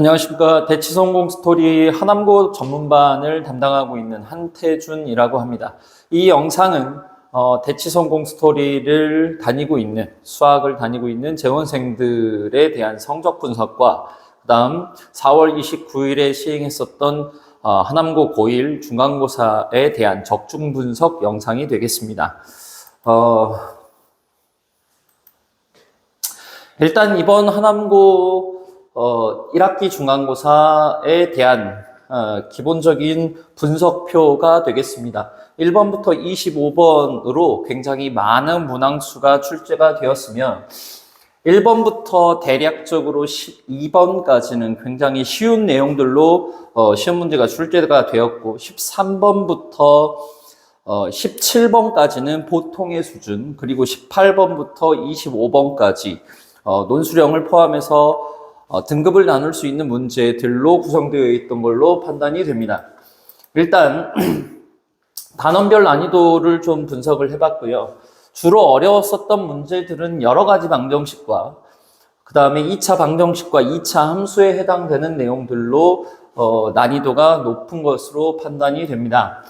안녕하십니까. 대치성공 스토리 하남고 전문반을 담당하고 있는 한태준이라고 합니다. 이 영상은 어, 대치성공 스토리를 다니고 있는, 수학을 다니고 있는 재원생들에 대한 성적 분석과 그 다음 4월 29일에 시행했었던 어, 하남고 고1 중간고사에 대한 적중 분석 영상이 되겠습니다. 어, 일단 이번 하남고 어, 1학기 중간고사에 대한 어, 기본적인 분석표가 되겠습니다. 1번부터 25번으로 굉장히 많은 문항수가 출제가 되었으면 1번부터 대략적으로 12번까지는 굉장히 쉬운 내용들로 어, 시험 문제가 출제가 되었고 13번부터 어, 17번까지는 보통의 수준 그리고 18번부터 25번까지 어, 논술형을 포함해서 어, 등급을 나눌 수 있는 문제들로 구성되어 있던 걸로 판단이 됩니다. 일단 단원별 난이도를 좀 분석을 해봤고요. 주로 어려웠었던 문제들은 여러 가지 방정식과 그 다음에 2차 방정식과 2차 함수에 해당되는 내용들로 어, 난이도가 높은 것으로 판단이 됩니다.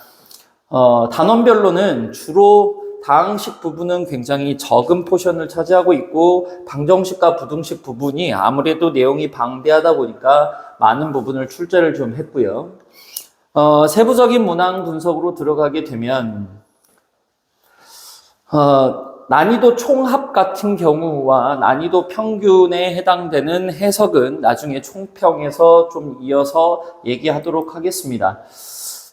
어, 단원별로는 주로 다항식 부분은 굉장히 적은 포션을 차지하고 있고 방정식과 부등식 부분이 아무래도 내용이 방대하다 보니까 많은 부분을 출제를 좀 했고요. 어, 세부적인 문항 분석으로 들어가게 되면 어, 난이도 총합 같은 경우와 난이도 평균에 해당되는 해석은 나중에 총평에서 좀 이어서 얘기하도록 하겠습니다.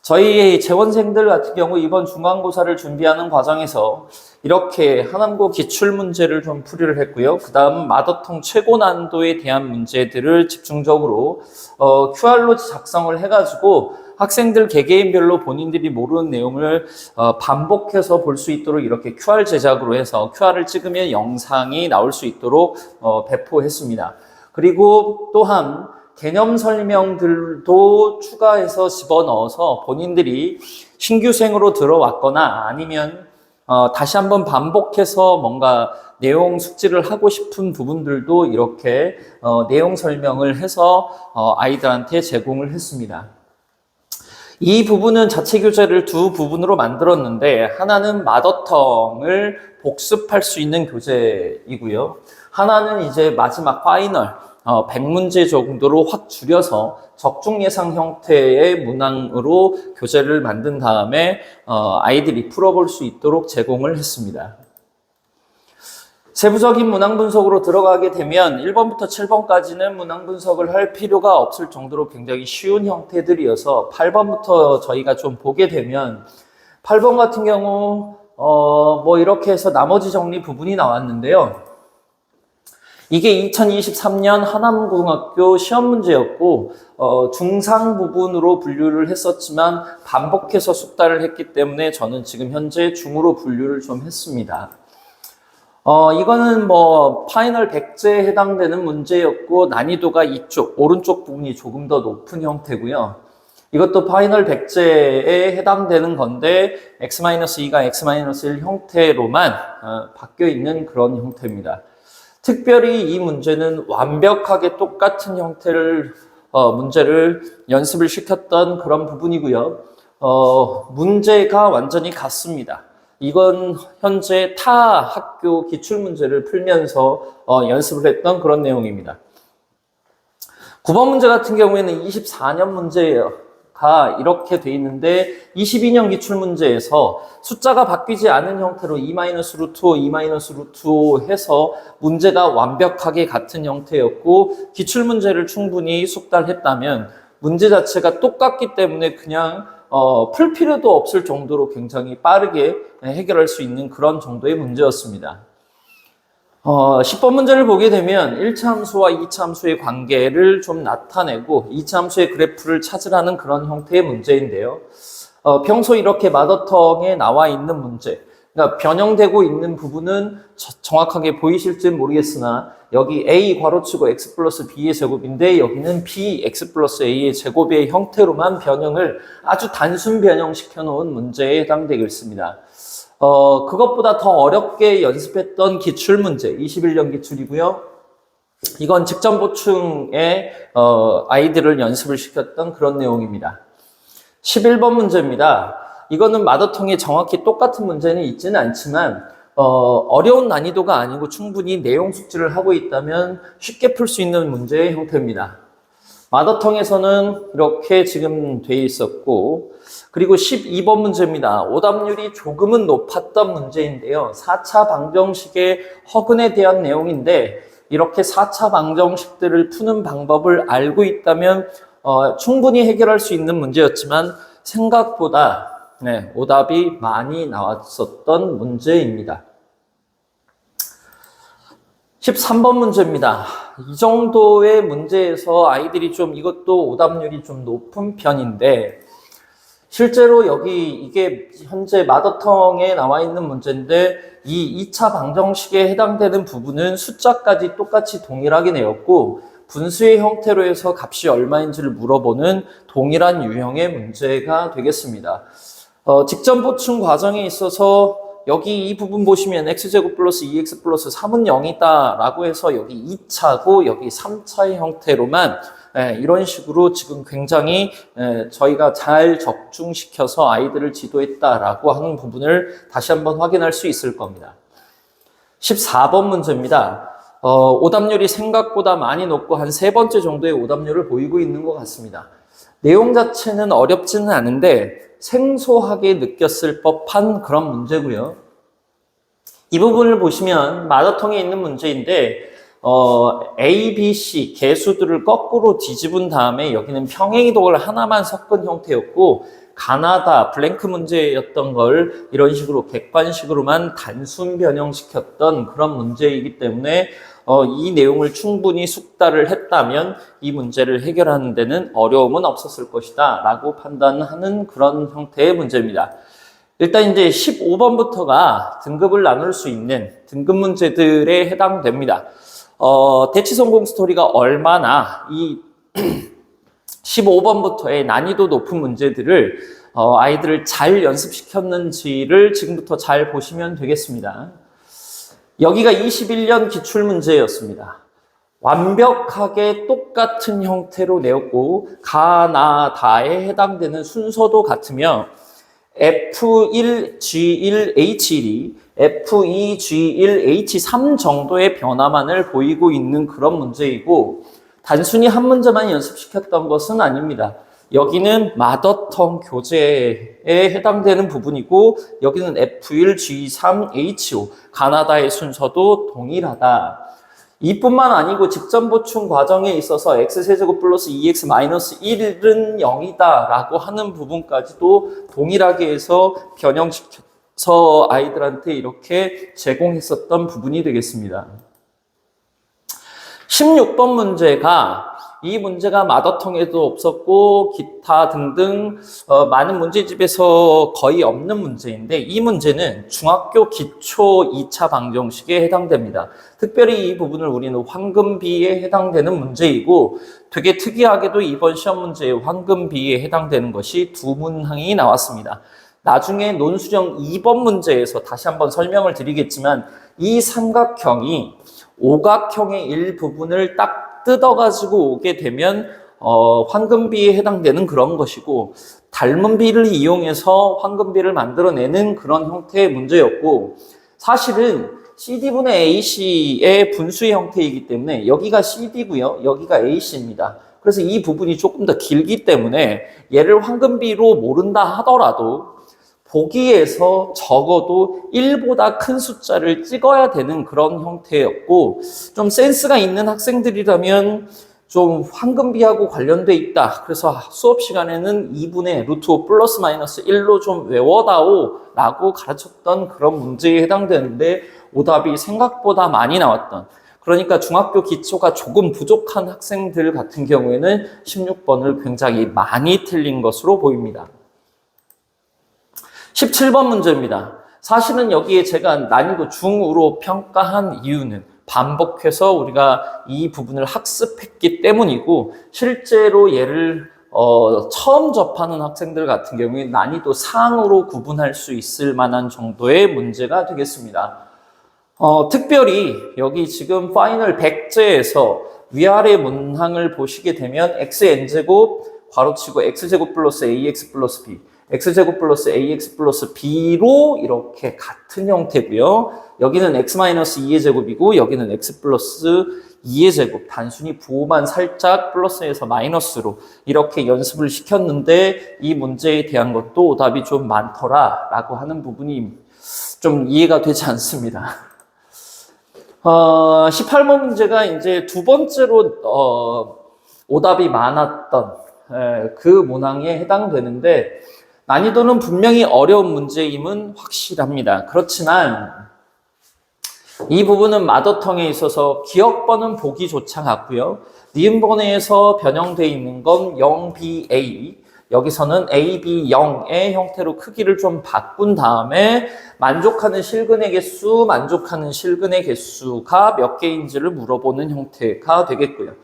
저희 재원생들 같은 경우 이번 중간고사를 준비하는 과정에서 이렇게 하남고 기출 문제를 좀 풀이를 했고요. 그 다음 마더통 최고 난도에 대한 문제들을 집중적으로 어, QR로 작성을 해가지고 학생들 개개인별로 본인들이 모르는 내용을 어, 반복해서 볼 수 있도록 이렇게 QR 제작으로 해서 QR을 찍으면 영상이 나올 수 있도록 어, 배포했습니다. 그리고 또한 개념 설명들도 추가해서 집어넣어서 본인들이 신규생으로 들어왔거나 아니면 어, 다시 한번 반복해서 뭔가 내용 숙지를 하고 싶은 부분들도 이렇게 어, 내용 설명을 해서 어, 아이들한테 제공을 했습니다. 이 부분은 자체 교재를 두 부분으로 만들었는데 하나는 마더텅을 복습할 수 있는 교재이고요. 하나는 이제 마지막 파이널 어, 100문제 정도로 확 줄여서 적중 예상 형태의 문항으로 교재를 만든 다음에 어, 아이들이 풀어볼 수 있도록 제공을 했습니다. 세부적인 문항 분석으로 들어가게 되면 1번부터 7번까지는 문항 분석을 할 필요가 없을 정도로 굉장히 쉬운 형태들이어서 8번부터 저희가 좀 보게 되면 8번 같은 경우 어, 뭐 이렇게 해서 나머지 정리 부분이 나왔는데요. 이게 2023년 하남고등학교 시험 문제였고 어, 중상 부분으로 분류를 했었지만 반복해서 숙달을 했기 때문에 저는 지금 현재 중으로 분류를 좀 했습니다. 어, 이거는 뭐 파이널 100제에 해당되는 문제였고 난이도가 이쪽 오른쪽 부분이 조금 더 높은 형태고요. 이것도 파이널 100제에 해당되는 건데 x-2가 x-1 형태로만 어, 바뀌어 있는 그런 형태입니다. 특별히 이 문제는 완벽하게 똑같은 형태를 어, 문제를 연습을 시켰던 그런 부분이고요. 어, 문제가 완전히 같습니다. 이건 현재 타 학교 기출 문제를 풀면서 어, 연습을 했던 그런 내용입니다. 9번 문제 같은 경우에는 24년 문제예요. 가 이렇게 돼 있는데 22년 기출 문제에서 숫자가 바뀌지 않은 형태로 2-루트 5, 2-루트 5 해서 문제가 완벽하게 같은 형태였고 기출 문제를 충분히 숙달했다면 문제 자체가 똑같기 때문에 그냥 어, 풀 필요도 없을 정도로 굉장히 빠르게 해결할 수 있는 그런 정도의 문제였습니다. 어, 10번 문제를 보게 되면 1차 함수와 2차 함수의 관계를 좀 나타내고 2차 함수의 그래프를 찾으라는 그런 형태의 문제인데요. 어, 평소 이렇게 마더텅에 나와 있는 문제, 그러니까 변형되고 있는 부분은 정확하게 보이실지 모르겠으나 여기 a 괄호치고 x 플러스 b의 제곱인데 여기는 b x 플러스 a의 제곱의 형태로만 변형을 아주 단순 변형시켜 놓은 문제에 해당되겠습니다. 어, 그것보다 더 어렵게 연습했던 기출 문제, 21년 기출이고요. 이건 직전 보충에 어, 아이들을 연습을 시켰던 그런 내용입니다. 11번 문제입니다. 이거는 마더텅에 정확히 똑같은 문제는 있지는 않지만 어, 려운 난이도가 아니고 충분히 내용 숙지를 하고 있다면 쉽게 풀 수 있는 문제의 형태입니다. 마더텅에서는 이렇게 지금 돼 있었고 그리고 12번 문제입니다. 오답률이 조금은 높았던 문제인데요. 4차 방정식의 허근에 대한 내용인데 이렇게 4차 방정식들을 푸는 방법을 알고 있다면 어, 충분히 해결할 수 있는 문제였지만 생각보다 네, 오답이 많이 나왔었던 문제입니다. 13번 문제입니다. 이 정도의 문제에서 아이들이 좀 이것도 오답률이 좀 높은 편인데 실제로 여기 이게 현재 마더텅에 나와 있는 문제인데 이 2차 방정식에 해당되는 부분은 숫자까지 똑같이 동일하게 내었고 분수의 형태로 해서 값이 얼마인지를 물어보는 동일한 유형의 문제가 되겠습니다. 어, 직전 보충 과정에 있어서 여기 이 부분 보시면 x제곱 플러스 2x 플러스 3은 0이다 라고 해서 여기 2차고 여기 3차의 형태로만 예, 이런 식으로 지금 굉장히 예, 저희가 잘 적중시켜서 아이들을 지도했다라고 하는 부분을 다시 한번 확인할 수 있을 겁니다. 14번 문제입니다. 어, 오답률이 생각보다 많이 높고 한 세 번째 정도의 오답률을 보이고 있는 것 같습니다. 내용 자체는 어렵지는 않은데 생소하게 느꼈을 법한 그런 문제고요. 이 부분을 보시면 마더텅에 있는 문제인데 어, A, B, C 개수들을 거꾸로 뒤집은 다음에 여기는 평행이동을 하나만 섞은 형태였고 가나다 블랭크 문제였던 걸 이런 식으로 객관식으로만 단순 변형시켰던 그런 문제이기 때문에 어, 이 내용을 충분히 숙달을 했다면 이 문제를 해결하는 데는 어려움은 없었을 것이다 라고 판단하는 그런 형태의 문제입니다. 일단 이제 15번부터가 등급을 나눌 수 있는 등급 문제들에 해당됩니다. 어, 대치 성공 스토리가 얼마나 이 15번부터의 난이도 높은 문제들을 어, 아이들을 잘 연습시켰는지를 지금부터 잘 보시면 되겠습니다. 여기가 21년 기출 문제였습니다. 완벽하게 똑같은 형태로 내었고 가나다에 해당되는 순서도 같으며 F1, G1, H1이 F2, G1, H3 정도의 변화만을 보이고 있는 그런 문제이고 단순히 한 문제만 연습시켰던 것은 아닙니다. 여기는 마더텅 교재에 해당되는 부분이고 여기는 F1, G3, H5 가나다의 순서도 동일하다. 이뿐만 아니고 직전 보충 과정에 있어서 x세제곱 플러스 2x 마이너스 1은 0이다 라고 하는 부분까지도 동일하게 해서 변형시켜서 아이들한테 이렇게 제공했었던 부분이 되겠습니다. 16번 문제가 이 문제가 마더텅에도 없었고 기타 등등 어, 많은 문제집에서 거의 없는 문제인데 이 문제는 중학교 기초 2차 방정식에 해당됩니다. 특별히 이 부분을 우리는 황금비에 해당되는 문제이고 되게 특이하게도 이번 시험 문제에 황금비에 해당되는 것이 두 문항이 나왔습니다. 나중에 논수령 2번 문제에서 다시 한번 설명을 드리겠지만 이 삼각형이 오각형의 일부분을 딱 뜯어가지고 오게 되면 어, 황금비에 해당되는 그런 것이고 닮은 비를 이용해서 황금비를 만들어내는 그런 형태의 문제였고 사실은 CD분의 AC의 분수의 형태이기 때문에 여기가 CD고요. 여기가 AC입니다. 그래서 이 부분이 조금 더 길기 때문에 얘를 황금비로 모른다 하더라도 보기에서 적어도 1보다 큰 숫자를 찍어야 되는 그런 형태였고 좀 센스가 있는 학생들이라면 좀 황금비하고 관련돼 있다. 그래서 수업 시간에는 2분의 루트 5 플러스 마이너스 1로 좀 외워다오 라고 가르쳤던 그런 문제에 해당되는데 오답이 생각보다 많이 나왔던 그러니까 중학교 기초가 조금 부족한 학생들 같은 경우에는 16번을 굉장히 많이 틀린 것으로 보입니다. 17번 문제입니다. 사실은 여기에 제가 난이도 중으로 평가한 이유는 반복해서 우리가 이 부분을 학습했기 때문이고 실제로 얘를 어, 처음 접하는 학생들 같은 경우에 난이도 상으로 구분할 수 있을 만한 정도의 문제가 되겠습니다. 어, 특별히 여기 지금 파이널 100제에서 위아래 문항을 보시게 되면 xn제곱 괄호치고 x제곱 플러스 ax 플러스 b x제곱 플러스 ax 플러스 b로 이렇게 같은 형태고요. 여기는 x 마이너스 2의 제곱이고 여기는 x 플러스 2의 제곱 단순히 부호만 살짝 플러스에서 마이너스로 이렇게 연습을 시켰는데 이 문제에 대한 것도 오답이 좀 많더라 라고 하는 부분이 좀 이해가 되지 않습니다. 어, 18번 문제가 이제 두 번째로 어, 오답이 많았던 예, 그 문항에 해당되는데 난이도는 분명히 어려운 문제임은 확실합니다. 그렇지만 이 부분은 마더텅에 있어서 기억번은 보기조차 같고요. 니은번에서 변형되어 있는 건 0BA, 여기서는 AB 0의 형태로 크기를 좀 바꾼 다음에 만족하는 실근의 개수, 만족하는 실근의 개수가 몇 개인지를 물어보는 형태가 되겠고요.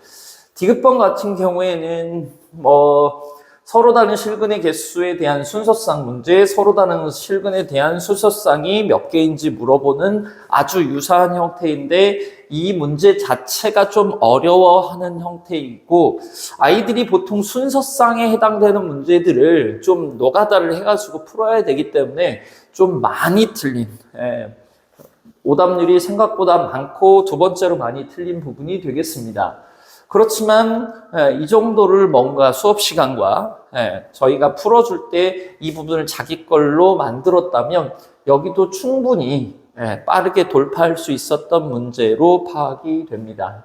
디귿번 같은 경우에는 뭐 서로 다른 실근의 개수에 대한 순서상 문제, 서로 다른 실근에 대한 순서상이 몇 개인지 물어보는 아주 유사한 형태인데 이 문제 자체가 좀 어려워하는 형태이고 아이들이 보통 순서상에 해당되는 문제들을 좀 노가다를 해가지고 풀어야 되기 때문에 좀 많이 틀린 예, 오답률이 생각보다 많고 두 번째로 많이 틀린 부분이 되겠습니다. 그렇지만 예, 이 정도를 뭔가 수업 시간과 예, 저희가 풀어줄 때 이 부분을 자기 걸로 만들었다면 여기도 충분히 예, 빠르게 돌파할 수 있었던 문제로 파악이 됩니다.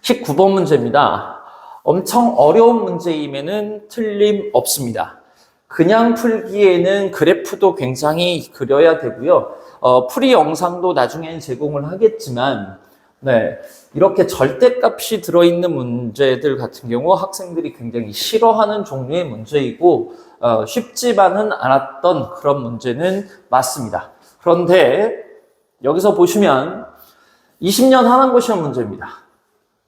19번 문제입니다. 엄청 어려운 문제임에는 틀림없습니다. 그냥 풀기에는 그래프도 굉장히 그려야 되고요. 어, 풀이 영상도 나중엔 제공을 하겠지만 네, 이렇게 절대값이 들어있는 문제들 같은 경우 학생들이 굉장히 싫어하는 종류의 문제이고 어, 쉽지만은 않았던 그런 문제는 맞습니다. 그런데 여기서 보시면 20년 한한고 시험 문제입니다.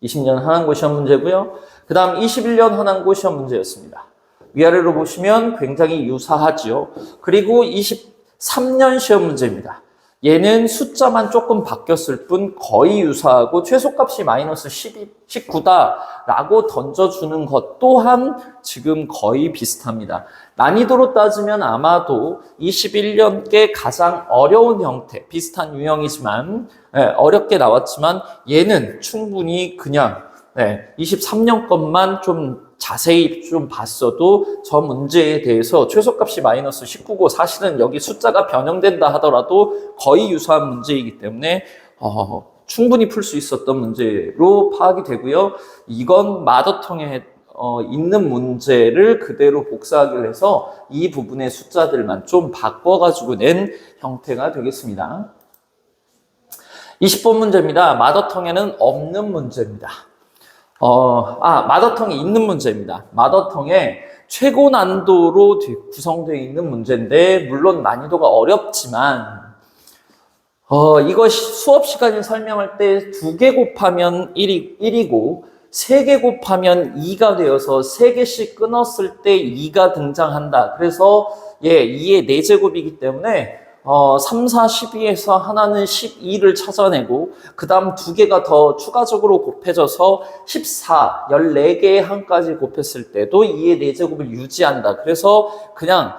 20년 한한고 시험 문제고요. 그 다음 21년 한한고 시험 문제였습니다. 위아래로 보시면 굉장히 유사하지요. 그리고 23년 시험 문제입니다. 얘는 숫자만 조금 바뀌었을 뿐 거의 유사하고 최소값이 마이너스 12, 19다라고 던져주는 것 또한 지금 거의 비슷합니다. 난이도로 따지면 아마도 21년께 가장 어려운 형태, 비슷한 유형이지만 예, 어렵게 나왔지만 얘는 충분히 그냥 네, 23년 것만 좀 자세히 좀 봤어도 저 문제에 대해서 최소값이 마이너스 19고 사실은 여기 숫자가 변형된다 하더라도 거의 유사한 문제이기 때문에 어, 충분히 풀 수 있었던 문제로 파악이 되고요. 이건 마더텅에 어, 있는 문제를 그대로 복사하기를 해서 이 부분의 숫자들만 좀 바꿔가지고 낸 형태가 되겠습니다. 20번 문제입니다. 마더텅에는 없는 문제입니다. 어, 아, 마더텅이 있는 문제입니다. 마더텅에 최고 난도로 구성되어 있는 문제인데, 물론 난이도가 어렵지만, 어, 이거 수업 시간에 설명할 때 두 개 곱하면 1이, 1이고, 세 개 곱하면 2가 되어서 세 개씩 끊었을 때 2가 등장한다. 그래서, 예, 2의 4제곱이기 때문에, 어, 3, 4, 12에서 하나는 12를 찾아내고, 그 다음 두 개가 더 추가적으로 곱해져서 14, 14개의 한까지 곱했을 때도 2의 4제곱을 유지한다. 그래서 그냥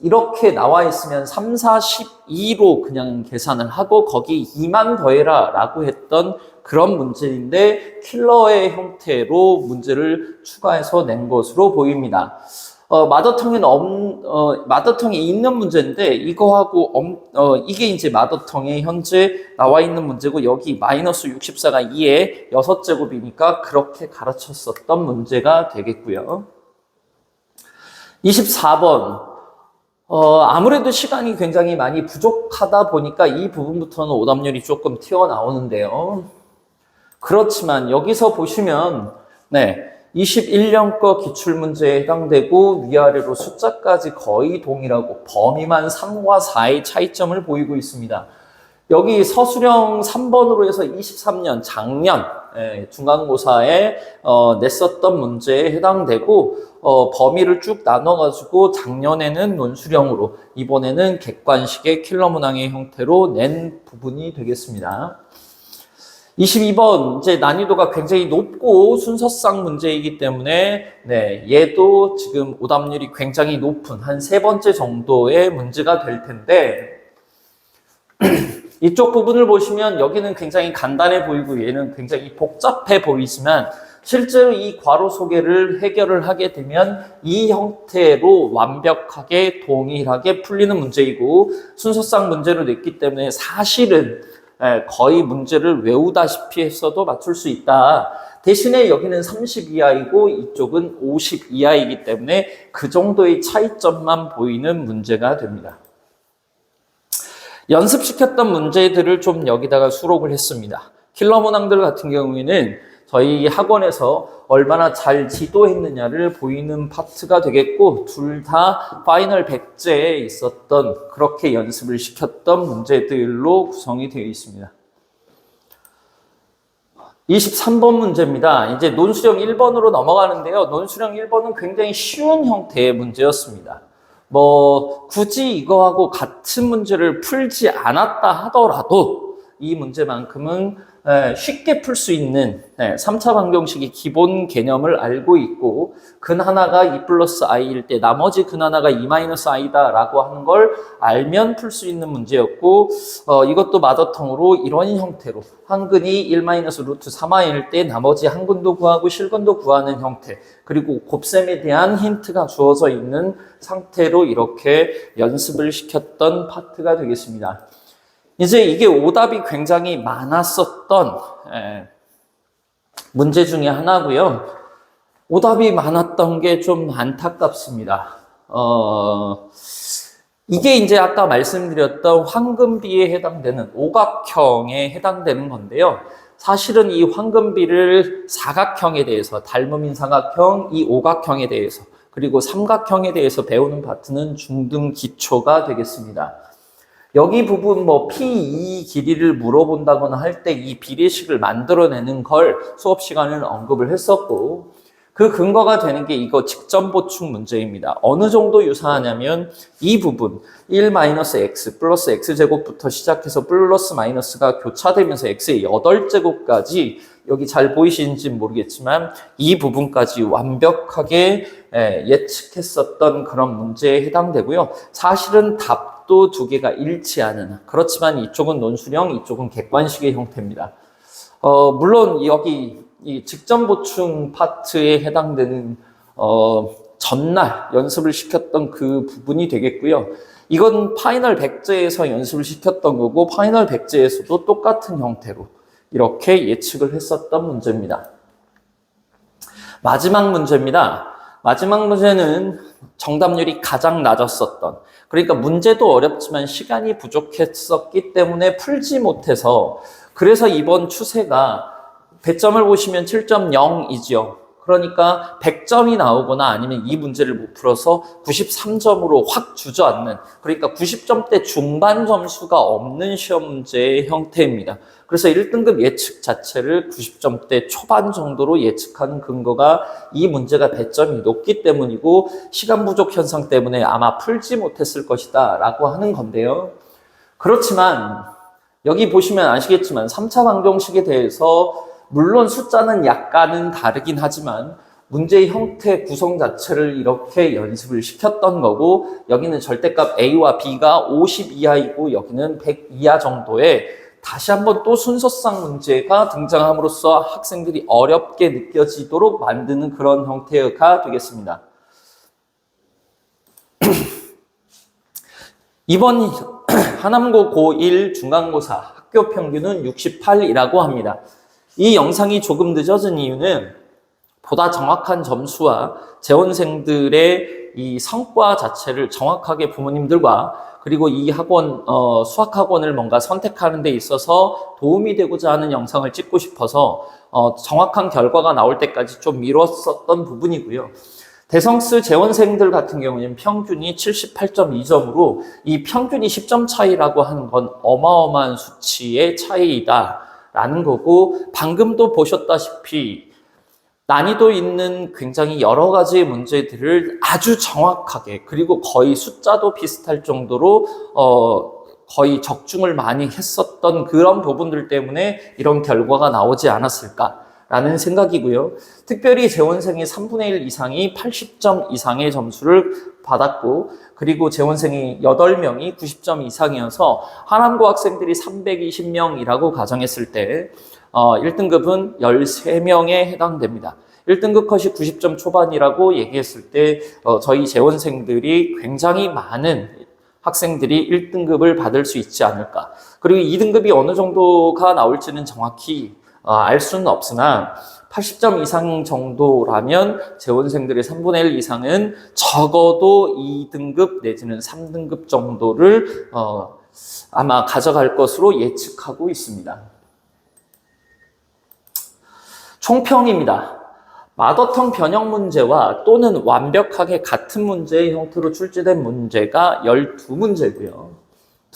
이렇게 나와 있으면 3, 4, 12로 그냥 계산을 하고 거기 2만 더해라 라고 했던 그런 문제인데 킬러의 형태로 문제를 추가해서 낸 것으로 보입니다. 어, 마더텅에는 없, 어, 마더텅에 있는 문제인데 이거하고 엄, 어, 이게 이제 마더텅에 현재 나와 있는 문제고 여기 마이너스 64가 2에 6제곱이니까 그렇게 가르쳤었던 문제가 되겠고요. 24번 어, 아무래도 시간이 굉장히 많이 부족하다 보니까 이 부분부터는 오답률이 조금 튀어나오는데요. 그렇지만 여기서 보시면 네, 21년 거 기출문제에 해당되고 위아래로 숫자까지 거의 동일하고 범위만 3과 4의 차이점을 보이고 있습니다. 여기 서술형 3번으로 해서 23년, 작년, 예, 중간고사에 어, 냈었던 문제에 해당되고 어, 범위를 쭉 나눠가지고 작년에는 논술형으로 이번에는 객관식의 킬러 문항의 형태로 낸 부분이 되겠습니다. 22번 이제 난이도가 굉장히 높고 순서상 문제이기 때문에 네, 얘도 지금 오답률이 굉장히 높은 한 세 번째 정도의 문제가 될 텐데 이쪽 부분을 보시면 여기는 굉장히 간단해 보이고 얘는 굉장히 복잡해 보이지만 실제로 이 괄호 소개를 해결을 하게 되면 이 형태로 완벽하게 동일하게 풀리는 문제이고 순서상 문제로 냈기 때문에 사실은 예, 거의 문제를 외우다시피 했어도 맞출 수 있다. 대신에 여기는 30 이하이고 이쪽은 50 이하이기 때문에 그 정도의 차이점만 보이는 문제가 됩니다. 연습시켰던 문제들을 좀 여기다가 수록을 했습니다. 킬러 문항들 같은 경우에는 저희 학원에서 얼마나 잘 지도했느냐를 보이는 파트가 되겠고 둘 다 파이널 100제에 있었던 그렇게 연습을 시켰던 문제들로 구성이 되어 있습니다. 23번 문제입니다. 이제 논수령 1번으로 넘어가는데요. 논수령 1번은 굉장히 쉬운 형태의 문제였습니다. 뭐 굳이 이거하고 같은 문제를 풀지 않았다 하더라도 이 문제만큼은 예, 쉽게 풀 수 있는 3차 방정식의 기본 개념을 알고 있고 근 하나가 2 플러스 i일 때 나머지 근 하나가 2 마이너스 i다 라고 하는 걸 알면 풀 수 있는 문제였고 어, 이것도 마더텅으로 이런 형태로 한 근이 1 마이너스 루트 3i일 때 나머지 한 근도 구하고 실근도 구하는 형태 그리고 곱셈에 대한 힌트가 주어져 있는 상태로 이렇게 연습을 시켰던 파트가 되겠습니다. 이제 이게 오답이 굉장히 많았었던 예, 문제 중에 하나고요. 오답이 많았던 게 좀 안타깝습니다. 어, 이게 이제 아까 말씀드렸던 황금비에 해당되는 오각형에 해당되는 건데요. 사실은 이 황금비를 사각형에 대해서 닮음인 사각형, 이 오각형에 대해서 그리고 삼각형에 대해서 배우는 파트는 중등 기초가 되겠습니다. 여기 부분 뭐 P2 길이를 물어본다거나 할 때 이 비례식을 만들어내는 걸 수업 시간에 언급을 했었고 그 근거가 되는 게 이거 직전 보충 문제입니다. 어느 정도 유사하냐면 이 부분 1-x 플러스 x제곱부터 시작해서 플러스 마이너스가 교차되면서 x의 8제곱까지 여기 잘 보이시는지 모르겠지만 이 부분까지 완벽하게 예측했었던 그런 문제에 해당되고요. 사실은 답 도 두 개가 일치하는 그렇지만 이쪽은 논술형, 이쪽은 객관식의 형태입니다. 어, 물론 여기 이 직전 보충 파트에 해당되는 어, 전날 연습을 시켰던 그 부분이 되겠고요. 이건 파이널 백제에서 연습을 시켰던 거고 파이널 백제에서도 똑같은 형태로 이렇게 예측을 했었던 문제입니다. 마지막 문제입니다. 마지막 문제는 정답률이 가장 낮았었던 그러니까 문제도 어렵지만 시간이 부족했었기 때문에 풀지 못해서 그래서 이번 추세가 배점을 보시면 7.0이지요. 그러니까 100점이 나오거나 아니면 이 문제를 못 풀어서 93점으로 확 주저앉는 그러니까 90점대 중반 점수가 없는 시험 문제의 형태입니다. 그래서 1등급 예측 자체를 90점대 초반 정도로 예측하는 근거가 이 문제가 배점이 높기 때문이고 시간 부족 현상 때문에 아마 풀지 못했을 것이다 라고 하는 건데요. 그렇지만 여기 보시면 아시겠지만 3차 방정식에 대해서 물론 숫자는 약간은 다르긴 하지만 문제의 형태 구성 자체를 이렇게 연습을 시켰던 거고 여기는 절대값 A와 B가 50 이하이고 여기는 100 이하 정도의 다시 한번 또 순서상 문제가 등장함으로써 학생들이 어렵게 느껴지도록 만드는 그런 형태가 되겠습니다. 이번 하남고 고1 중간고사 학교 평균은 68이라고 합니다. 이 영상이 조금 늦어진 이유는 보다 정확한 점수와 재원생들의 이 성과 자체를 정확하게 부모님들과 그리고 이 학원 어, 수학 학원을 뭔가 선택하는 데 있어서 도움이 되고자 하는 영상을 찍고 싶어서 어, 정확한 결과가 나올 때까지 좀 미뤘었던 부분이고요. 대성스 재원생들 같은 경우는 평균이 78.2점으로 이 평균이 10점 차이라고 하는 건 어마어마한 수치의 차이다. 있다 라는 거고 방금도 보셨다시피 난이도 있는 굉장히 여러 가지 문제들을 아주 정확하게 그리고 거의 숫자도 비슷할 정도로 어 거의 적중을 많이 했었던 그런 부분들 때문에 이런 결과가 나오지 않았을까 라는 생각이고요. 특별히 재원생의 3분의 1 이상이 80점 이상의 점수를 받았고 그리고 재원생이 8명이 90점 이상이어서 하남고 학생들이 320명이라고 가정했을 때 어, 1등급은 13명에 해당됩니다. 1등급 컷이 90점 초반이라고 얘기했을 때 어, 저희 재원생들이 굉장히 많은 학생들이 1등급을 받을 수 있지 않을까. 그리고 2등급이 어느 정도가 나올지는 정확히 어, 알 수는 없으나 80점 이상 정도라면 재원생들의 3분의 1 이상은 적어도 2등급 내지는 3등급 정도를 어, 아마 가져갈 것으로 예측하고 있습니다. 총평입니다. 마더텅 변형 문제와 또는 완벽하게 같은 문제의 형태로 출제된 문제가 12문제고요.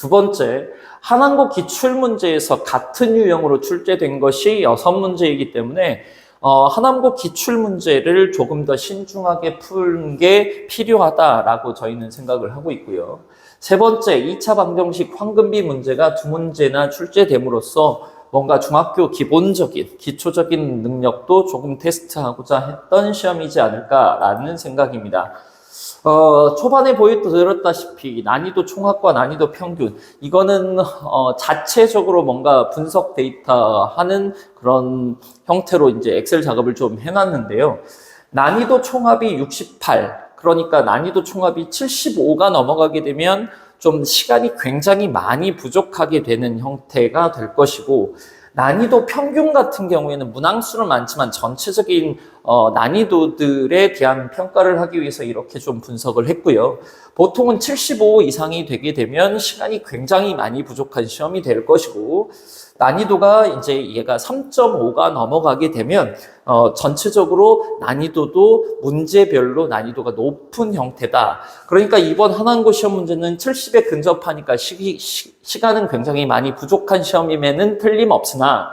두 번째, 한한고 기출문제에서 같은 유형으로 출제된 것이 6문제이기 때문에 어, 하남고 기출 문제를 조금 더 신중하게 푸는 게 필요하다라고 저희는 생각을 하고 있고요. 세 번째, 2차 방정식 황금비 문제가 두 문제나 출제됨으로써 뭔가 중학교 기본적인, 기초적인 능력도 조금 테스트하고자 했던 시험이지 않을까라는 생각입니다. 어, 초반에 보여드렸다시피 난이도 총합과 난이도 평균 이거는 어, 자체적으로 뭔가 분석 데이터 하는 그런 형태로 이제 엑셀 작업을 좀 해놨는데요. 난이도 총합이 68 그러니까 난이도 총합이 75가 넘어가게 되면 좀 시간이 굉장히 많이 부족하게 되는 형태가 될 것이고 난이도 평균 같은 경우에는 문항수는 많지만 전체적인 어, 난이도들에 대한 평가를 하기 위해서 이렇게 좀 분석을 했고요. 보통은 75 이상이 되게 되면 시간이 굉장히 많이 부족한 시험이 될 것이고 난이도가 이제 얘가 3.5가 넘어가게 되면 어, 전체적으로 난이도도 문제별로 난이도가 높은 형태다. 그러니까 이번 한한고 시험 문제는 70에 근접하니까 시, 시, 시간은 굉장히 많이 부족한 시험임에는 틀림없으나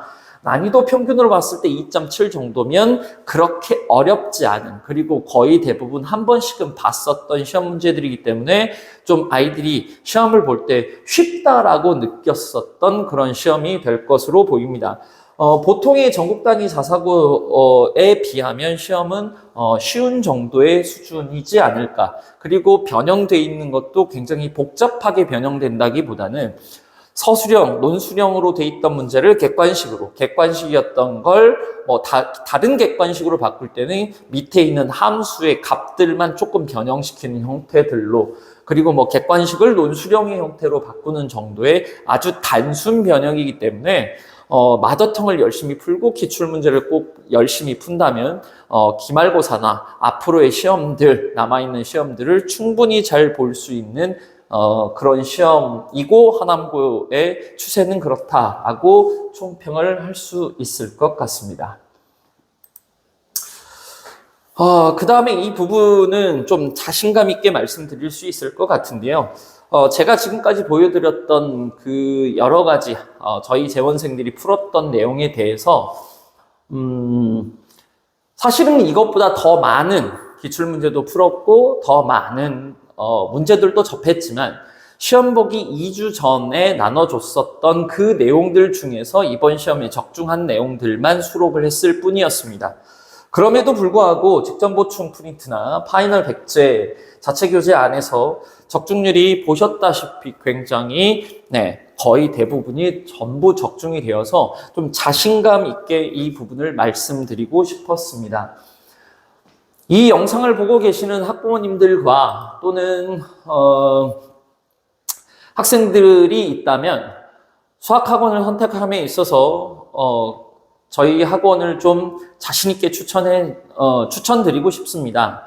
난이도 평균으로 봤을 때 2.7 정도면 그렇게 어렵지 않은 그리고 거의 대부분 한 번씩은 봤었던 시험 문제들이기 때문에 좀 아이들이 시험을 볼 때 쉽다라고 느꼈었던 그런 시험이 될 것으로 보입니다. 어, 보통의 전국 단위 자사고에 비하면 시험은 어, 쉬운 정도의 수준이지 않을까. 그리고 변형돼 있는 것도 굉장히 복잡하게 변형된다기보다는 서술형, 논술형으로 돼 있던 문제를 객관식으로, 객관식이었던 걸 뭐 다른 객관식으로 바꿀 때는 밑에 있는 함수의 값들만 조금 변형시키는 형태들로 그리고 뭐 객관식을 논술형의 형태로 바꾸는 정도의 아주 단순 변형이기 때문에 어, 마더텅을 열심히 풀고 기출 문제를 꼭 열심히 푼다면 어, 기말고사나 앞으로의 시험들 남아 있는 시험들을 충분히 잘 볼 수 있는 어, 그런 시험이고 하남고의 추세는 그렇다라고 총평을 할 수 있을 것 같습니다. 어, 그 다음에 이 부분은 좀 자신감 있게 말씀드릴 수 있을 것 같은데요. 어, 제가 지금까지 보여드렸던 그 여러 가지 어, 저희 재원생들이 풀었던 내용에 대해서 음, 사실은 이것보다 더 많은 기출문제도 풀었고 더 많은 어, 문제들도 접했지만 시험 보기 2주 전에 나눠줬었던 그 내용들 중에서 이번 시험에 적중한 내용들만 수록을 했을 뿐이었습니다. 그럼에도 불구하고 직전 보충 프린트나 파이널 백제 자체 교재 안에서 적중률이 보셨다시피 굉장히 네, 거의 대부분이 전부 적중이 되어서 좀 자신감 있게 이 부분을 말씀드리고 싶었습니다. 이 영상을 보고 계시는 학부모님들과 또는 어, 학생들이 있다면 수학학원을 선택함에 있어서 어, 저희 학원을 좀 자신 있게 추천해, 어, 추천드리고 싶습니다.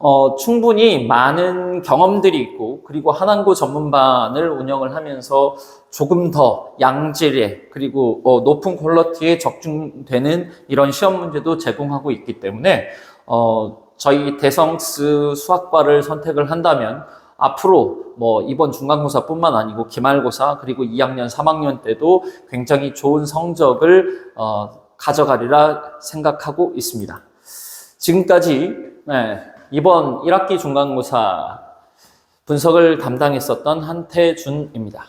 어, 충분히 많은 경험들이 있고, 그리고 한한고 전문반을 운영을 하면서 조금 더 양질의, 그리고 어, 높은 퀄러티에 적중되는 이런 시험 문제도 제공하고 있기 때문에, 어, 저희 대성스 수학과를 선택을 한다면, 앞으로 뭐 이번 중간고사뿐만 아니고 기말고사 그리고 2학년, 3학년 때도 굉장히 좋은 성적을 어, 가져가리라 생각하고 있습니다. 지금까지 네, 이번 1학기 중간고사 분석을 담당했었던 한태준입니다.